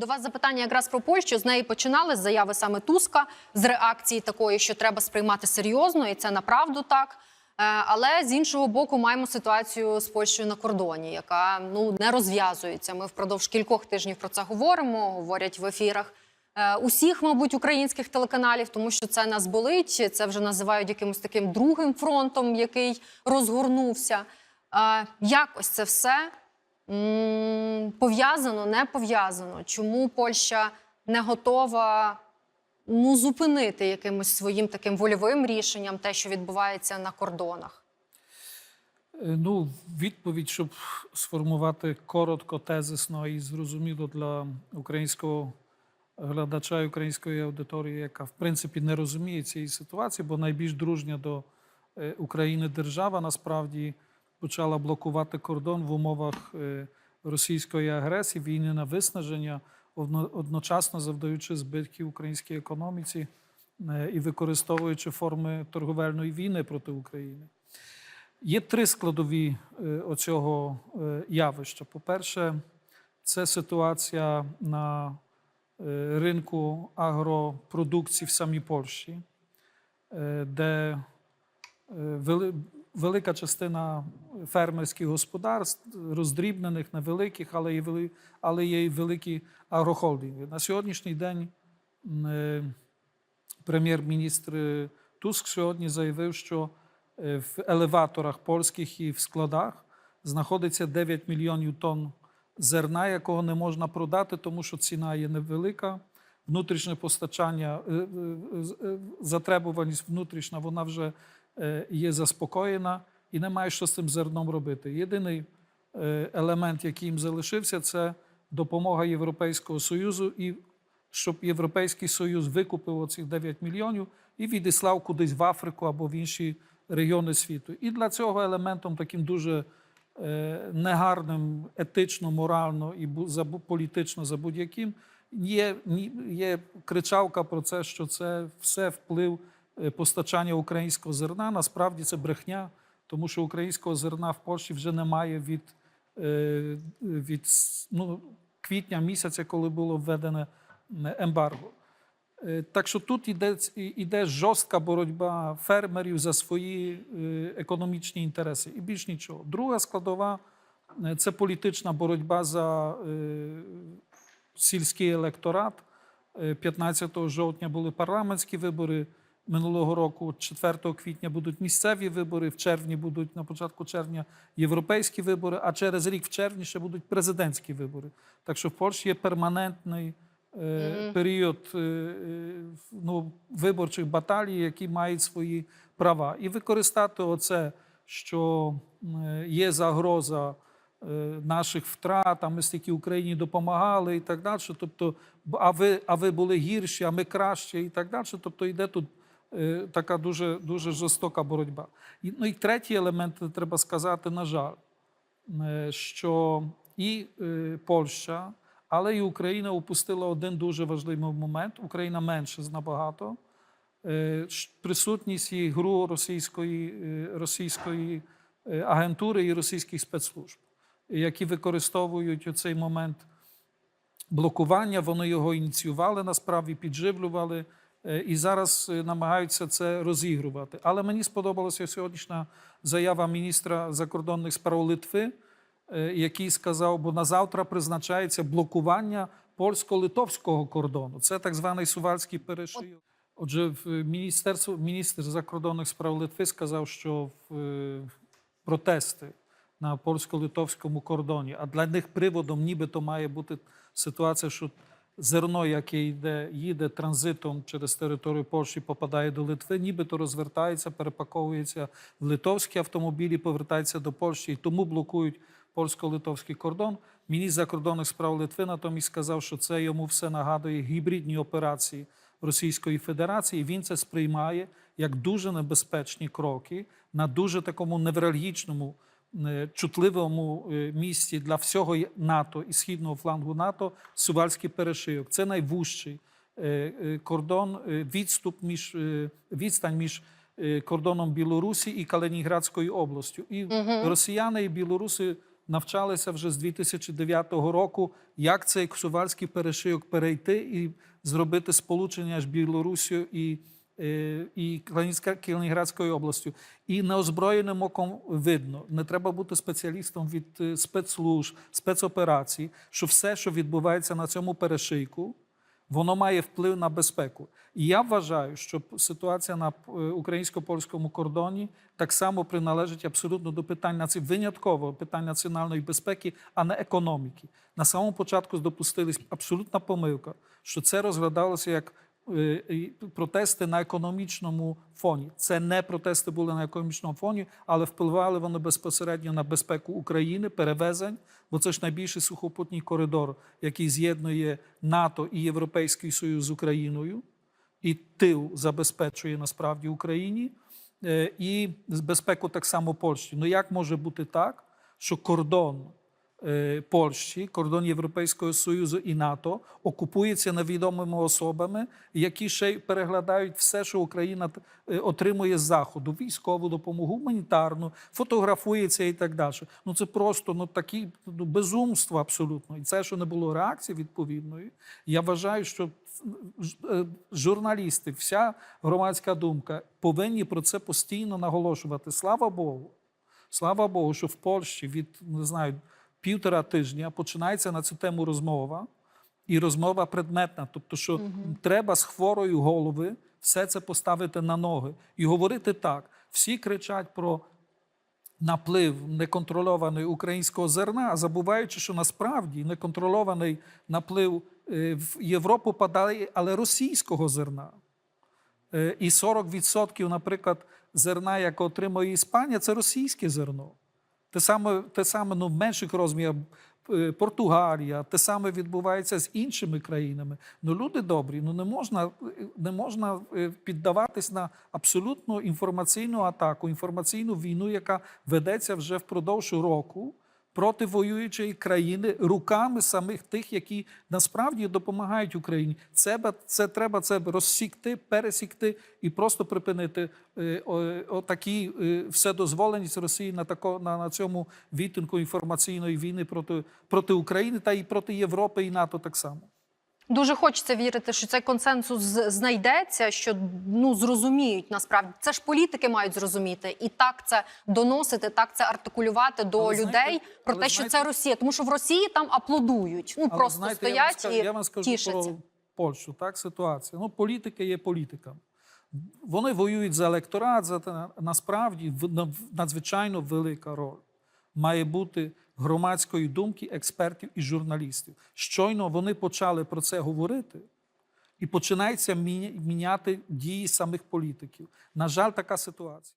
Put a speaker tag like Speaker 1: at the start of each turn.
Speaker 1: До вас запитання якраз про Польщу. З неї починали з заяви саме Туска, з реакції такої, що треба сприймати серйозно, і це направду так. Е, Але з іншого боку, маємо ситуацію з Польщею на кордоні, яка ну не розв'язується. Ми впродовж кількох тижнів про це говоримо. Говорять в ефірах е, усіх, мабуть, українських телеканалів, тому що це нас болить. Це вже називають якимось таким другим фронтом, який розгорнувся. Е, Якось це все пов'язано, не пов'язано. Чому Польща не готова ну, зупинити якимось своїм таким вольовим рішенням те, що відбувається на кордонах?
Speaker 2: Е, Ну, відповідь, щоб сформувати коротко, тезисно і зрозуміло для українського глядача і української аудиторії, яка в принципі не розуміє цієї ситуації, бо найбільш дружня до е, України держава насправді почала блокувати кордон в умовах е, російської агресії, війни на виснаження, одночасно завдаючи збитків українській економіці е, і використовуючи форми торговельної війни проти України. Є три складові е, оцього явища. По-перше, це ситуація на ринку агропродукції в самій Польщі, де велика частина фермерських господарств, роздрібнених, невеликих, але є, вели- але є і великі агрохолдинги. На сьогоднішній день е, прем'єр-міністр Туск сьогодні заявив, що е, в елеваторах польських і в складах знаходиться 9 мільйонів тонн зерна, якого не можна продати, тому що ціна є невелика. Внутрішнє постачання, е, затребуваність внутрішня, вона вже є заспокоєна і немає що з цим зерном робити. Єдиний е, елемент, який їм залишився, це допомога Європейського Союзу і щоб Європейський Союз викупив оцих 9 мільйонів і відіслав кудись в Африку або в інші регіони світу. І для цього елементом таким дуже е, негарним, етично, морально і політично за будь-яким є, є кричавка про це, що це все вплив е, постачання українського зерна. Насправді це брехня, тому що українського зерна в Польщі вже немає від, е, від ну, квітня місяця, коли було введене ембарго. Е, Так що тут іде, іде жорстка боротьба фермерів за свої е, економічні інтереси і більш нічого. Друга складова е, це політична боротьба за е, сільський електорат. Е, 15 жовтня були парламентські вибори. Минулого року, 4 квітня, будуть місцеві вибори, в червні будуть на початку червня європейські вибори, а через рік в червні ще будуть президентські вибори. Так що в Польщі є перманентний е, період е, е, ну, виборчих баталій, які мають свої права. І використати оце, що е, є загроза е, наших втрат, а ми стільки Україні допомагали і так далі. Тобто, а ви, а ви були гірші, а ми кращі, і так далі. Тобто йде тут така дуже, дуже жорстока боротьба. І, ну і третій елемент, треба сказати, на жаль, е, що і е, Польща, але і Україна упустила один дуже важливий момент. Україна менше набагато. Е, Присутність і гру російської, е, російської е, агентури і російських спецслужб, які використовують цей момент блокування. Вони його ініціювали, насправді підживлювали е, і зараз е, намагаються це розігрувати. Але мені сподобалася сьогоднішня заява міністра закордонних справ Литви, е, який сказав, бо на завтра призначається блокування польсько-литовського кордону. Це так званий сувальський перешийок. Отже, в міністерство міністр закордонних справ Литви сказав, що в е, протести на польсько-литовському кордоні, а для них приводом нібито має бути ситуація, що зерно, яке йде, їде транзитом через територію Польщі, попадає до Литви, нібито розвертається, перепаковується в литовські автомобілі, повертається до Польщі і тому блокують польсько-литовський кордон. Міністр закордонних справ Литви натомість сказав, що це йому все нагадує гібридні операції Російської Федерації. Він це сприймає як дуже небезпечні кроки на дуже такому невральгічному, чутливому е, місці для всього НАТО і східного флангу НАТО Сувальський перешийок. Це найвужчий е, е, кордон, е, відступ між е, відстань між е, кордоном Білорусі і Калінінградською областю. І росіяни і білоруси навчалися вже з 2009 року, як цей сувальський перешийок перейти і зробити сполучення з Білорусію і, е, і Калінська- Калінінградською областю. І неозброєним оком видно, не треба бути спеціалістом від е, спецслужб, спецоперацій, що все, що відбувається на цьому перешийку, воно має вплив на безпеку. І я вважаю, що ситуація на е, українсько-польському кордоні так само приналежить абсолютно до питань наці- винятково питань національної безпеки, а не економіки. На самому початку допустилась абсолютна помилка, що це розглядалося як е, і протести на економічному фоні. Це не протести були на економічному фоні, але впливали вони безпосередньо на безпеку України, перевезень, бо це ж найбільший сухопутній коридор, який з'єднує НАТО і Європейський Союз з Україною, і тил забезпечує насправді Україні, е, і безпеку так само Польщі. Ну як може бути так, що кордон е, Польщі, кордон Європейського Союзу і НАТО окупується невідомими особами, які ще й переглядають все, що Україна е, отримує з заходу: військову допомогу, гуманітарну, фотографується і так далі. Ну це просто ну такі ну, безумство абсолютно. І це, що не було реакції відповідної. Я вважаю, що е, журналісти, вся громадська думка повинні про це постійно наголошувати. Слава Богу. Слава Богу, що в Польщі від не знаю півтора тижня починається на цю тему розмова, і розмова предметна. Тобто, що треба з хворої голови все це поставити на ноги і говорити так. Всі кричать про наплив неконтрольований українського зерна, забуваючи, що насправді неконтрольований наплив е, в Європу падає, але російського зерна. Е, І 40%, наприклад, зерна, яке отримує Іспанія, це російське зерно. Те саме, те саме ну, в менших розмірах е, Португалія, те саме відбувається з іншими країнами. Ну, люди добрі, ну не можна, е, не можна е, піддаватись на абсолютно інформаційну атаку, інформаційну війну, яка ведеться вже впродовж року проти воюючої країни руками самих тих, які насправді допомагають Україні. Це, це треба це розсікти, пересікти і просто припинити е, отакі е, вседозволеність Росії на, тако, на, на цьому вітинку інформаційної війни проти, проти України та і проти Європи і НАТО так само.
Speaker 1: Дуже хочеться вірити, що цей консенсус знайдеться, що ну зрозуміють насправді. Це ж політики мають зрозуміти і так це доносити, так це артикулювати до
Speaker 2: Але
Speaker 1: людей
Speaker 2: знаєте-
Speaker 1: про те, що
Speaker 2: знаєте-
Speaker 1: це Росія, тому що в Росії там аплодують. Ну просто
Speaker 2: знаєте, я вам
Speaker 1: стоять
Speaker 2: скажу,
Speaker 1: і
Speaker 2: я вам скажу
Speaker 1: тішаться.
Speaker 2: про Польщу. Так, ситуація. Ну, політика є політика. Вони воюють за електорат, за насправді надзвичайно велика роль має бути громадської думки, експертів і журналістів. Щойно вони почали про це говорити, і починається міняти дії самих політиків. На жаль, така ситуація.